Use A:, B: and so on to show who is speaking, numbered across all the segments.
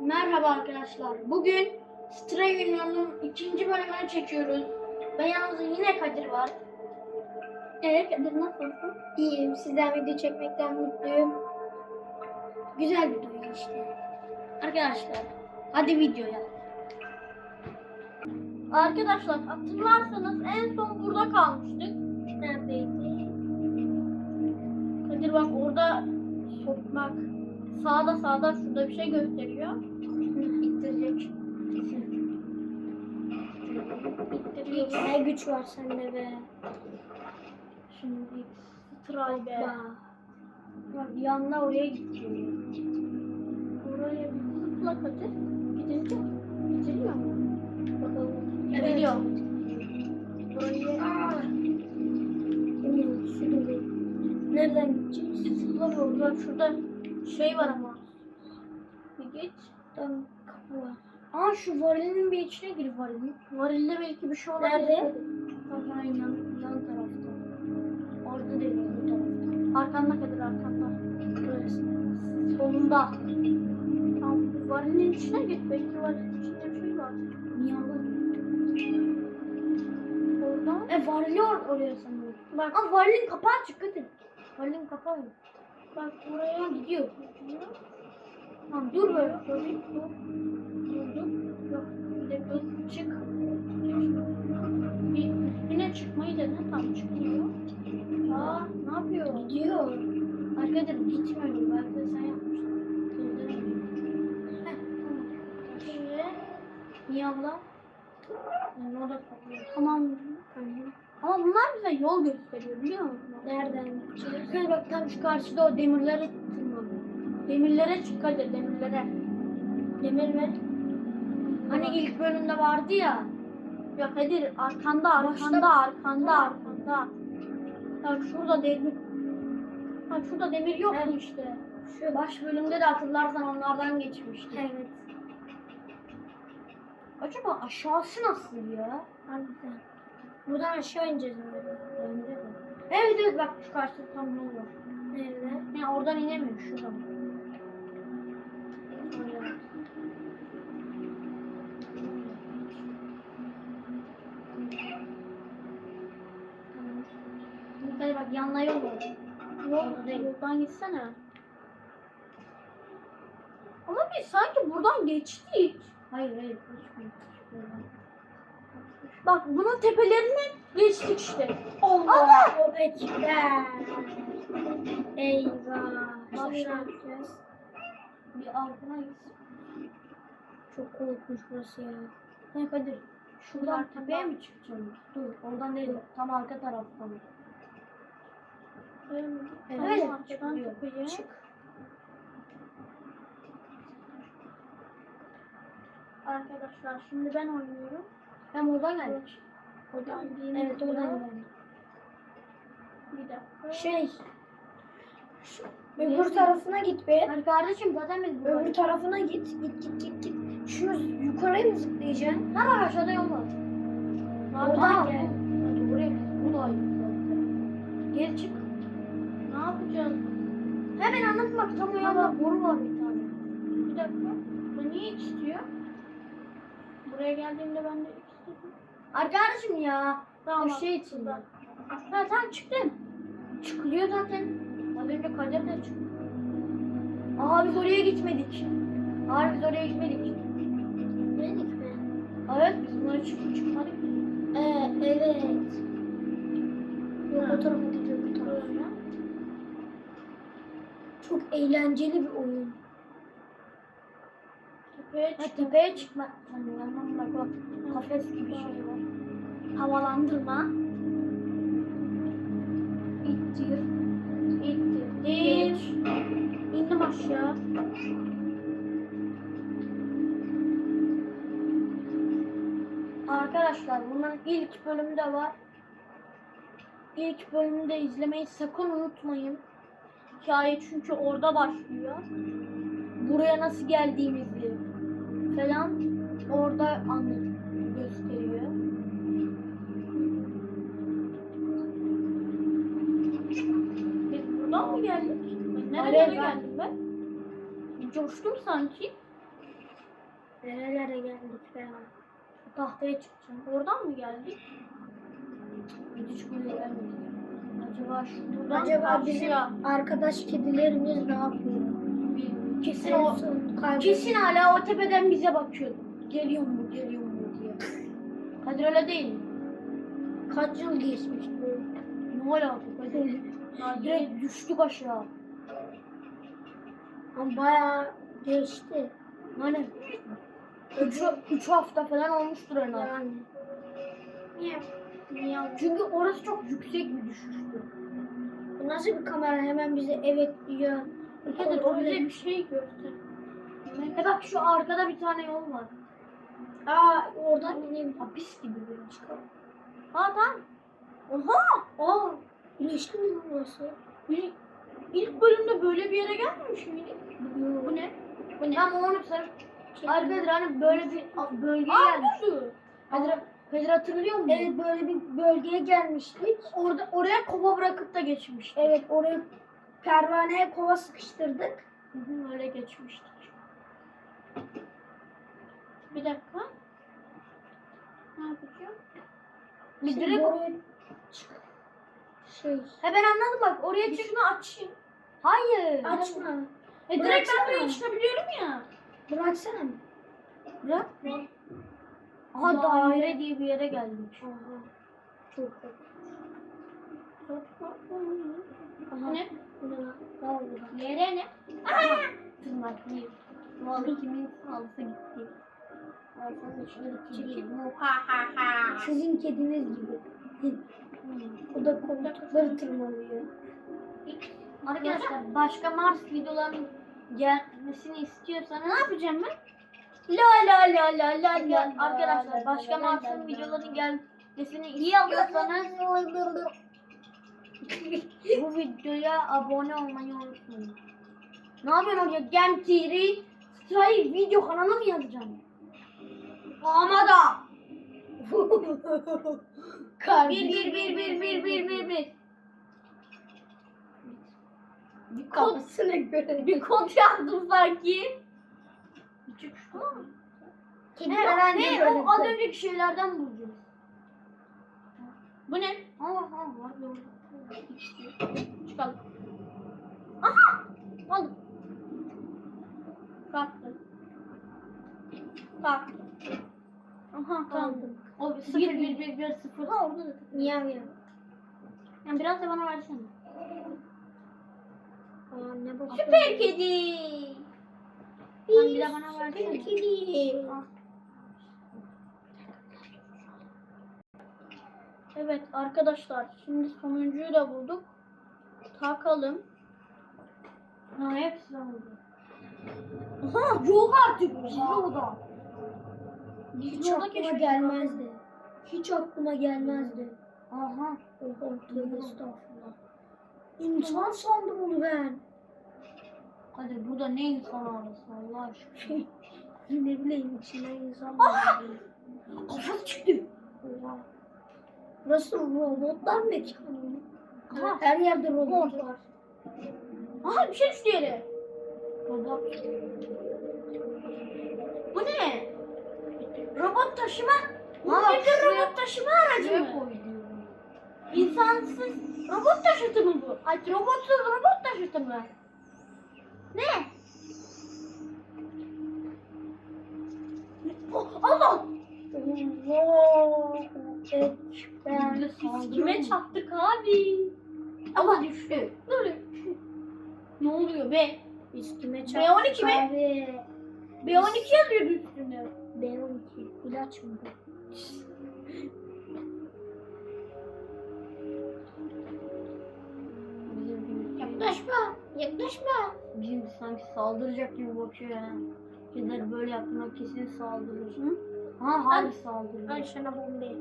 A: Merhaba arkadaşlar. Bugün Stray Union'un ikinci bölümünü çekiyoruz. Ve yanımızda yine Kadir var. Evet Kadir nasılsın?
B: İyiyim. Sizden video çekmekten mutluyum. Güzel bir duygu işte.
A: Arkadaşlar hadi videoya. Arkadaşlar hatırlarsanız en son burada kalmıştık.
B: Neredeydi?
A: Kadir bak orada sok bak sağda sağda şurada bir şey gösteriyor. İttirecek. İttiriyor.
B: Ne güç var sende be.
A: Şimdi Stray be.
B: Ba.
A: Bak yanına oraya gidiyor. Oraya bir zıpla Kadir. Gidiliyor. Gidiliyor mu?
B: Bakalım. Su dolu. Nereden gideceğiz?
A: zıpla orada. Şurada şey var ama. Bir git.
B: Tam kapı var. Aa şu varilin bir içine gir varilin.
A: Varilde belki bir şey olabilir.
B: Nerede?
A: Aynen yan, yan tarafta. Orada değil bu tarafta. Arkanda Kadir arkanda. Burası. Solunda. Tamam varilin içine git. Belki varilin içinde bir şey var.
B: Niye?
A: Orada.
B: E varili or oraya sanıyorum.
A: Bak
B: Aa varilin kapağı açık hadi. Varilin kapağı yok.
A: Bak buraya gidiyor.
B: Tamam
A: Dur böyle. Dur. Dur. Dur. Yok. Bir. Çık. Bir üstüne çıkmayı dene. Tam çıkmıyor. Aa ne yapıyor?
B: Gidiyor.
A: Arkadaşlar gitmiyor. Belki de sen tamam. Şimdi niye abla? Yani o da kapıyor. Tamam. Ama bunlar bize yol gösteriyor biliyor musun?
B: Nereden?
A: Şöyle bak tam şu karşıda o demirlere tırman. Demirlere çık hadi demirlere.
B: Demir mi?
A: Hani ilk bölümde vardı ya. Ya Kadir arkanda arkanda arkanda arkanda. Ya şurada demir. Ha şurada demir yok mu
B: Evet.
A: işte?
B: Şu.
A: Baş bölümde de hatırlarsan onlardan geçmişti.
B: Evet.
A: Acaba aşağısı nasıl ya?
B: Harbiden. Buradan aşağı ineceğiz
A: de. Evet evet bak şu karşıda tam yol var.
B: Nerede?
A: Yani oradan inemiyor şuradan. Hadi bak yanına yol var. Yol değil. Yoldan gitsene. Ama biz sanki buradan geçtik. Hayır hayır. geçmedik. Bak bunun tepelerinden geçtik işte.
B: Allah! O ekber. Eyvah.
A: Bak
B: ne yapacağız?
A: Bir git.
B: Çok korkunç burası ya.
A: Ne Kadir? Şuradan tepeye mi çıkacaksın? Dur oradan değil. Tam arka taraftan. Evet,
B: Evet.
A: çıkan tepeye.
B: Çık.
A: Arkadaşlar şimdi ben oynuyorum.
B: Hem oradan geldik.
A: Oradan
B: Evet oradan geldik.
A: Bir dakika.
B: Şey. Şu, öbür tarafına git be.
A: Hayır kardeşim zaten biz
B: Öbür
A: buradayız.
B: tarafına git. Git git git git. Şu yukarıya mı zıplayacaksın?
A: Ha bak aşağıda yol var.
B: Oradan gel.
A: Hadi buraya bu da aynı. Geri çık. Ne yapacağız?
B: Hemen anlatmak tam o
A: Ya
B: yolda.
A: boru var bir tane. Bir dakika. Bu niye istiyor? Buraya geldiğimde ben de İstedim.
B: Arkadaşım ya.
A: Tamam.
B: O şey için.
A: burada. Ha tamam çıktın. Çıkılıyor zaten. Az önce Kadir de çıktı. Aa biz oraya gitmedik. Hayır biz oraya gitmedik.
B: Gitmedik mi?
A: Evet biz bunları çıkıp çıkmadık.
B: Ee, evet. Yok o tarafa gidiyor bu tarafa. Çok eğlenceli bir oyun.
A: Tepeye
B: Ha,
A: çık.
B: tepeye çıkma.
A: Bak bak. Kafes gibi şey var. Havalandırma. İttir. İttir.
B: Geç.
A: İndim aşağı. Arkadaşlar bunun ilk bölümde var. İlk bölümde izlemeyi sakın unutmayın. Hikaye çünkü orada başlıyor. Buraya nasıl geldiğimizi falan orada anlatıyor, nereye
B: ben-
A: geldim ben? Coştum sanki.
B: Nerelere geldik be.
A: Şu tahtaya çıkacağım. Oradan mı geldik? Hiç buraya gelmedik. Acaba şu buradan
B: Acaba bizim
A: karşıya?
B: arkadaş kedilerimiz ne yapıyor?
A: Bir- Kesin o. Kesin hala o tepeden bize bakıyordu. Geliyor mu, geliyor mu diye. Kadir öyle değil mi?
B: Kaç yıl geçmişti?
A: Ne alaka Kadir? Ya direkt düştük aşağı.
B: Ama bayağı geçti.
A: Hani üç, üç hafta falan olmuştur en az.
B: Yani. Niye?
A: Niye? Çünkü orası çok yüksek bir düşüştü.
B: Bu nasıl bir kamera hemen bize evet diyor.
A: Kadir o bize bir şey göster. E bak şu arkada bir tane yol var.
B: Aa oradan ineyim.
A: Hapis gibi böyle çıkalım. Ha tamam. Oha!
B: Aa güneşli mi burası?
A: İlk, ilk bölümde böyle bir yere gelmemiş miydik? Bu ne? Bu ne? Tamam onu sor. Arkadaşlar hani böyle bir bölgeye gelmiştik. Kadir, Kadir hatırlıyor musun?
B: Evet böyle bir bölgeye gelmiştik.
A: Orada oraya kova bırakıp da geçmiştik.
B: Evet oraya pervaneye kova sıkıştırdık.
A: Hı hı, öyle geçmiştik. Bir dakika. Ne yapacağım? Bir
B: Şimdi
A: direkt...
B: oraya çık. Şey.
A: He ben anladım bak oraya çıkma açayım. Hayır.
B: Açma.
A: E direkt ben buraya çıkabiliyorum ya.
B: Bıraksana.
A: Bırak. Aha daire diye bir yere geldik.
B: Çok
A: Aha. Ne?
B: Ne? Ne?
A: Yere ne? Aha. Değil. Vallahi kimin sağlısı gitti.
B: Sizin kediniz gibi. O da koltukları tırmalıyor.
A: Arkadaşlar başka Mars videolarının gelmesini istiyorsanız ne yapacağım ben? La la la la la la. Arkadaşlar başka Mars'ın videolarının gelmesini istiyorsanız bu videoya abone olmayı unutmayın. Ne yapıyorsun oraya? Gem TV Stray video kanalı mı yazacağım? Ama da. Bir bir bir bir bir bir bir bir. Bir kod,
B: Kafasına göre.
A: bir kod yazdım sanki. Küçük şu?
B: Kediler
A: Ne,
B: anne
A: ne o az önceki şeylerden bulacağız. Bu ne? Allah Allah. Çıkalım. Aha! Aldım. Kalktı. Kalktı. Aha tamam. O 0 1 1 1 0. Ha orada da.
B: Ya.
A: Yani biraz da bana versene.
B: Aa ne bakıyorsun?
A: Süper kedi. Sen bir de bana
B: Süper
A: versene.
B: kedi.
A: Al. Evet arkadaşlar şimdi sonuncuyu da bulduk. Takalım. Ha hepsi oldu. Aha yok artık gizli oda.
B: Hiç aklıma gelmezdi. Hiç aklıma gelmezdi.
A: Aha.
B: Oha tövbe estağfurullah. İnsan sandım onu ben.
A: Hadi burada ne insan arası Allah aşkına.
B: ne bileyim içinden insan var.
A: Kafası çıktı.
B: Oha. Burası robotlar mekanı?
A: Aha.
B: Her yerde robot var.
A: Aha bir şey düştü yere. Robot. Bu ne? Robot taşıma. Bu nedir
B: şuraya-
A: robot taşıma aracı mı? İnsansız robot taşıtı mı bu? Ay robotsuz robot taşıtı mı? Ne? Allah! Biz kime çarptık abi? Ama düştü. Böyle. Ne oluyor be?
B: Biz kime
A: B12 mi?
B: Abi.
A: B12 yazıyordu üstünde.
B: B12. İlaç mı bu? Yaklaşma. Yaklaşma.
A: Bizim sanki saldıracak gibi bakıyor ya. Kediler böyle yaptığında kesin saldırır. Hı? Ha harbi saldırıyor.
B: Ay sana bombayı.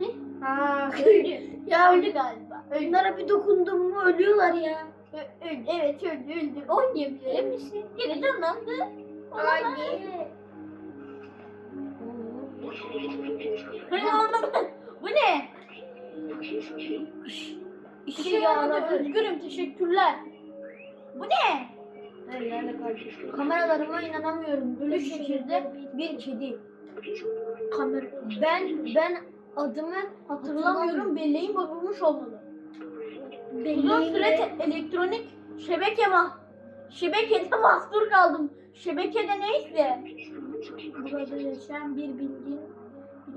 A: Ne?
B: Ha.
A: Öldü.
B: Ya
A: öldü galiba.
B: Onlara bir dokundum mu ölüyorlar ya.
A: Ö- öldü. Evet öldü öldü. Oynayabilir misin? Geri canlandı.
B: Hadi.
A: Hani anlamadım. Bu ne? İşe yaradı. Özgürüm teşekkürler. Bu ne? Evet yerle kardeşim. Kameralarıma inanamıyorum. Ölü şekilde bir kedi.
B: Kamera.
A: Ben ben adımı hatırlamıyorum. Belleğim bozulmuş olmalı. Uzun süre elektronik şebeke mah şebekede mahsur kaldım. Şebekede neyse.
B: Burada yaşayan bir bilgin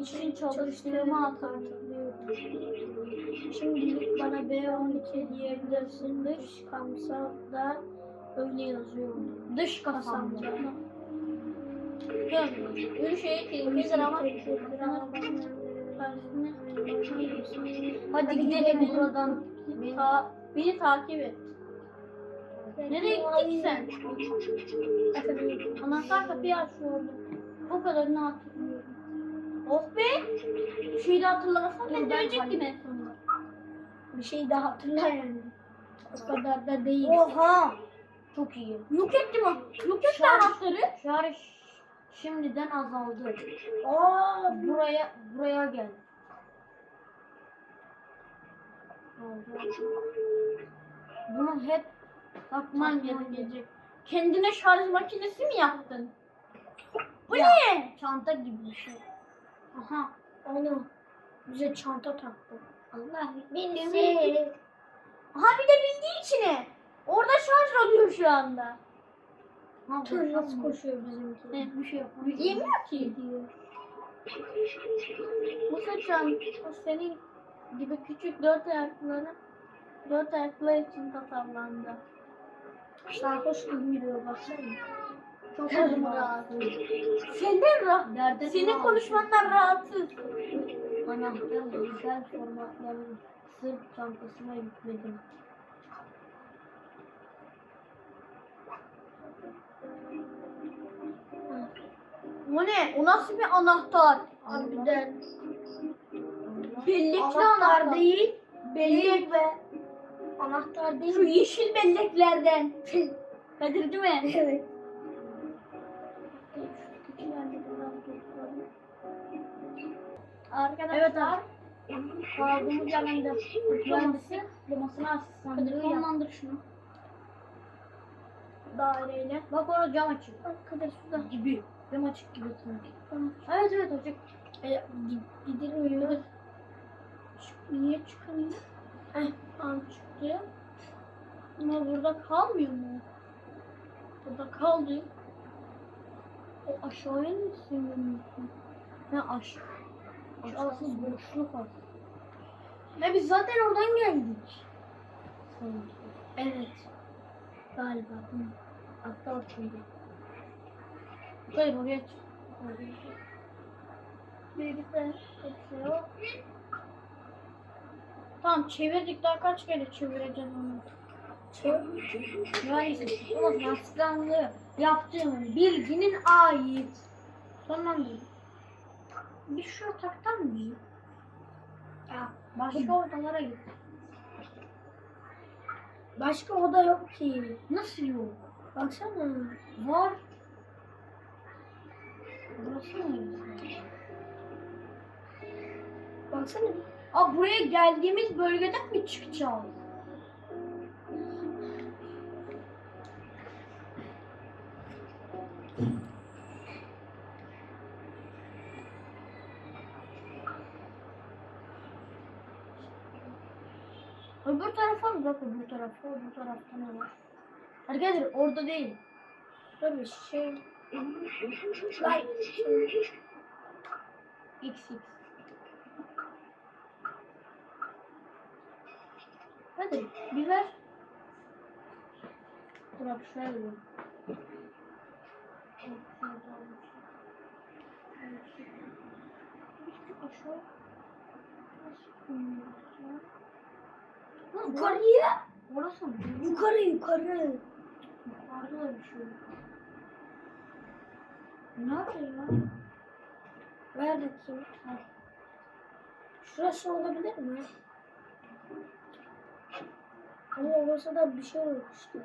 A: için çalıştığımı hatırlıyorum.
B: Şimdilik bana B12 diyebilirsin. Dış kamsa da öyle yazıyor.
A: Dış kasamda. Gel. Ölü şeye tehlikelidir ama Hadi gidelim buradan. Ta, beni takip et. Nereye gittin sen? Anahtar kapıyı açıyordu. O kadarını hatırlıyorum. Oh be! Bir şey de hatırlamasam ben en sonunda.
B: Bir şey daha hatırla yani. O kadar da değil.
A: Oha! Çok iyi. Yok ettim o. Yok etti
B: Şarj-
A: anahtarı. Şarj şimdiden azaldı.
B: Aa,
A: Buraya buraya gel. Bunu hep takman gerekecek. Kendine şarj makinesi mi yaptın? Bu
B: Ya.
A: ne? Çanta gibi bir şey. Aha.
B: onu bize çanta taktı. Allah sev.
A: Aha bir de bindi içine. Orada şarj oluyor şu anda. Ha,
B: Tır nasıl koşuyor bizimki?
A: Evet, bir şey yapmıyor. Yemiyor ki.
B: Gidiyor.
A: Bu sıçan o senin gibi küçük dört ayakları dört ayaklı için tasarlandı.
B: Sarhoş gibi yürüyor baksana.
A: Çok
B: zaman.
A: rahatsız. Senden rahat.
B: Derdin
A: Senin konuşmandan rahatsız. Anahtarı güzel formatların sırt çantasına yükledim. O ne? O nasıl bir anahtar?
B: Harbiden.
A: Bellekli
B: Anahtar
A: anahtar.
B: değil.
A: Bellek
B: be. Anahtar değil.
A: Şu yeşil belleklerden. Kadir değil mi?
B: evet.
A: Arkadaşlar kaldığımız yerden de mühendisi diplomasını asistanlığı
B: Kadir sonlandır şunu.
A: Daireyle. Bak orada cam açık.
B: Arkadaş şurada.
A: Gibi. Cam açık gibi sanki.
B: Tamam.
A: Evet evet açık.
B: E, gi- gidilmiyor.
A: Niye çıkmıyor?
B: Heh, tamam çıktı.
A: Ama burada kalmıyor mu? Burada kaldı. O aşağıya mı sığınıyorsun? Ne aşağı? Aşağısız boşluk var. Ne biz zaten oradan geldik. Sanki.
B: Evet. Galiba. Hı. Hatta şimdi.
A: Hayır oraya çık. Birlikte hepsi yok. Tamam çevirdik daha kaç kere çevireceğiz onu. Mühendislik ama asistanlığı yaptığım bilginin ait. Sonlandır. Bir şu taktar mı bizi?
B: Ya,
A: Başka odalara git.
B: Başka oda yok ki.
A: Nasıl yok?
B: Baksana.
A: Var. Burası mı?
B: Baksana.
A: Aa buraya geldiğimiz bölgeden mi çıkacağız? Öbür tarafa mı? Bak öbür tarafa, öbür tarafta ne var? Arkadaşlar orada değil.
B: Bir şey.
A: Like. X X. Hadi bir ver. Dur bak şuraya ver. Aşağı.
B: Yukarıya.
A: Orası mı?
B: Yukarı yukarı.
A: Yukarıda da bir şey yok. Nerede ya?
B: Ver bakayım. Al. Şurası olabilir mi? Ama orası da bir şey yok işte.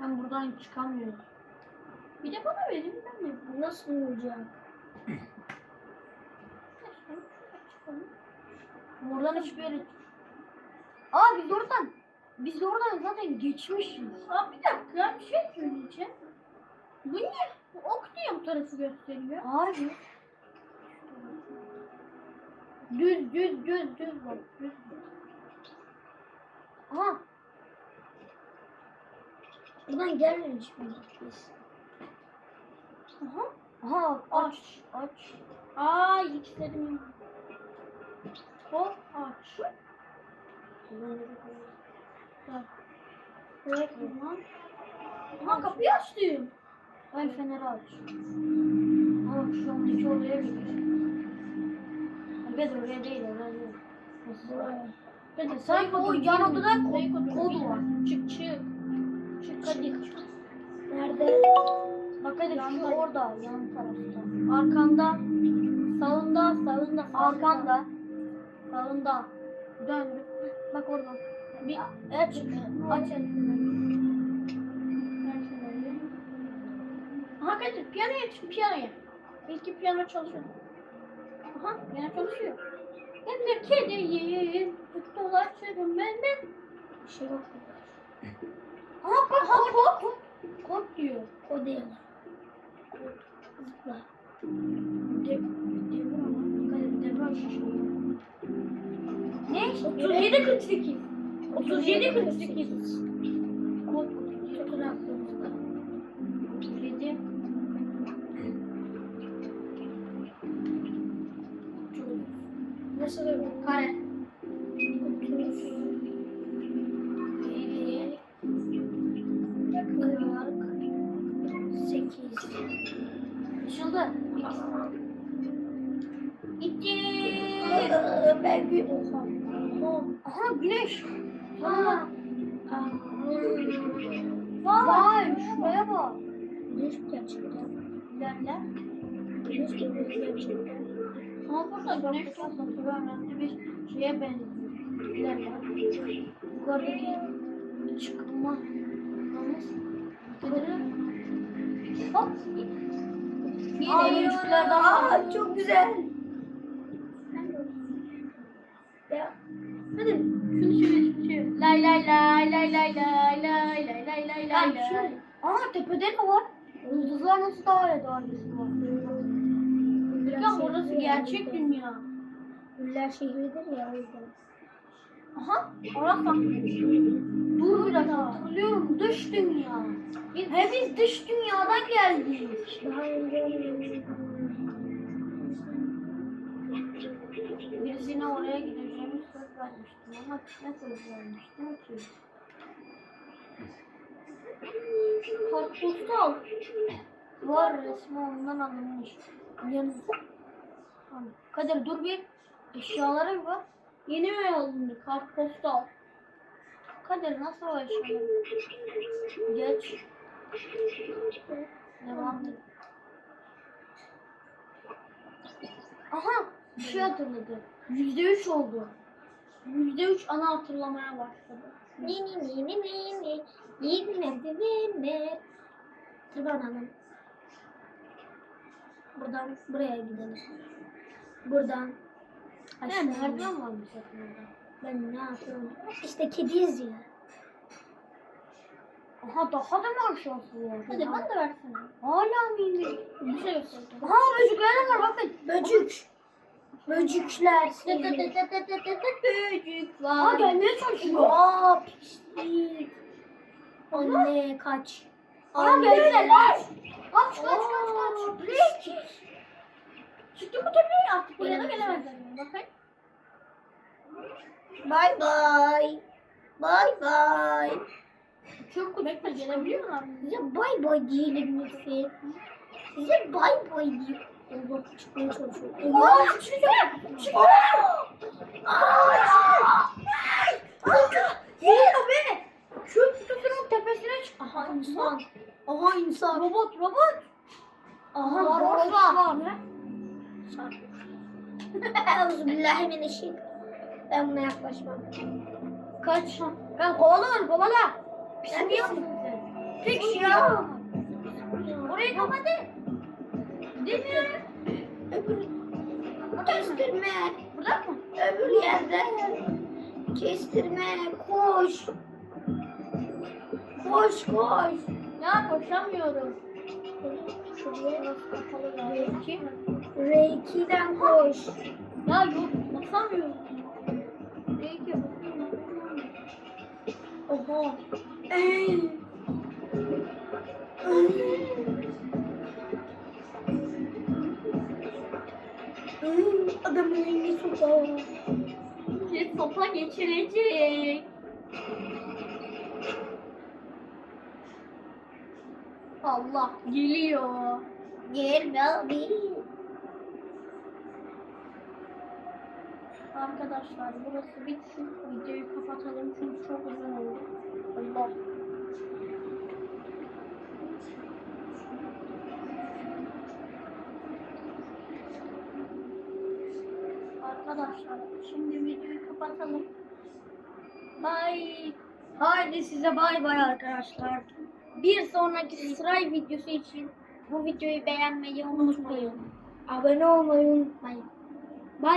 A: Ben buradan çıkamıyorum. Bir de bana verin ben de.
B: Nasıl olacak?
A: Buradan hiçbir yere... Aa biz oradan
B: Biz oradan zaten geçmişiz.
A: Aa, bir dakika bir şey söyleyeceğim. Bu niye ok diye bu tarafı gösteriyor?
B: Abi.
A: Düz düz düz düz bak. Düz.
B: Aha. Buradan gelmemiş biz?
A: Aha.
B: Aha
A: Aç.
B: aç.
A: Aa yükseldim. Hop aç. Evet lan. Aha kapıyı açtım.
B: Ben feneri aç. Ama şu andaki odaya gidiyor. Evet oraya değil oraya değil. Oraya?
A: Hadi
B: Sanki o yan odada kod, kod var.
A: Çık çık. Çık hadi.
B: Nerede? Bak hadi şu orada yan tarafta.
A: Arkanda. Sağında sağında.
B: Arkanda.
A: Sağında. Dön.
B: Bak orada.
A: Bir
B: Aç. Aç.
A: Aha Kadir piyanoya çık piyanoya. İlk piyano çalışıyor. Aha piyano çalışıyor. Ben de kediyim. Dolaşırım ben de.
B: Bir şey yok.
A: Aha kod kod kod. Kod diyor.
B: O değil. Zıpla.
A: De, devir ama.
B: Kadir devre şişiyor.
A: Ne? 37 48. 37 48. İlerle.
B: Güneş gerçekten.
A: Ama burada güneş tutması önemli bir şeye benziyor. İlerle.
B: Yukarıdaki çıkma. Yalnız.
A: Gidelim. Hop. Yine
B: Aa,
A: yüzüklerden
B: Aa, çok güzel.
A: Hadi şunu şöyle şunu şöyle. Lay lay lay lay lay lay lay lay lay lay lay lay.
B: Aa tepede ne var? Yıldızlar nasıl daire dairesi var?
A: Hocam orası gerçek dünya.
B: Güller şehridir ya o yüzden.
A: Aha. Orası.
B: Dur biraz hatırlıyorum dış dünya.
A: Biz
B: He biz dış dünyadan geldik. Daha önce
A: birisine oraya gideceğimi söz vermiştim ama ne söz vermiştim ki?
B: Kartpostal var resmi ondan alınmış. Tamam. Kadir dur bir eşyalara bir bak.
A: Yeni mi alındı? Kartpostal.
B: Kadir nasıl o eşyalar? Geç. Devam et. Aha bir şey hatırladı. Yüzde üç oldu.
A: Yüzde üç ana hatırlamaya başladı.
B: Ni ni ni ni ni ni. Yedi ne ne ne. Tırmanalım. Buradan buraya gidelim. Buradan. Aşağı
A: nereden varmış?
B: Ben ne yapıyorum? İşte kediyiz ya. Aha daha da mı aşağısı var?
A: Hadi bana da versene.
B: Hala mı indi?
A: Bir şey göstereceğim.
B: Aha böcekler de var bakın. Böcük. Böcükler.
A: Böcük var.
B: gelmeye çalışıyor. Aa pislik. Anne kaç.
A: Anne.
B: geldiler.
A: Kaç kaç kaç kaç.
B: Kaç.
A: Çıktı bu tepeye artık buraya da gelemezler. Bakın.
B: Bye bye. Bye bye.
A: Çok bekle gelebiliyorlar.
B: Size bay bay diyelim lütfen. Size bay bay diye. Allah çıkmaya çalışıyor.
A: Aa, çıktı. Çıktı.
B: Yiyor be. Çöp kutusunun tepesine çık. Aha insan. Aha insan.
A: Robot robot.
B: Aha
A: Varoş
B: var. Euzubillahimineşşeytanirracim. Ben buna yaklaşmam.
A: Kaç. Ben kovala onu kovala. Musun sen? Tek ya. Orayı kapadı. Dinliyorum.
B: Öbür kestirme.
A: Burada mı?
B: Öbür yerde kestirme. Koş.
A: Koş koş. Ya koşamıyorum. Şuraya
B: galiba.
A: R2. R2'den koş. Ya yok basamıyorum. R2 basıyorum. Oha. Ey. Adamın elini sopa. Sopa geçirecek. Allah geliyor. Gel baby. Arkadaşlar burası bitsin. Videoyu kapatalım çünkü çok uzun oldu. Allah. Arkadaşlar şimdi videoyu kapatalım. Bye.
B: Haydi size bay bay arkadaşlar.
A: Bir sonraki Stray videosu için bu videoyu beğenmeyi unutmayın.
B: Abone olmayı unutmayın.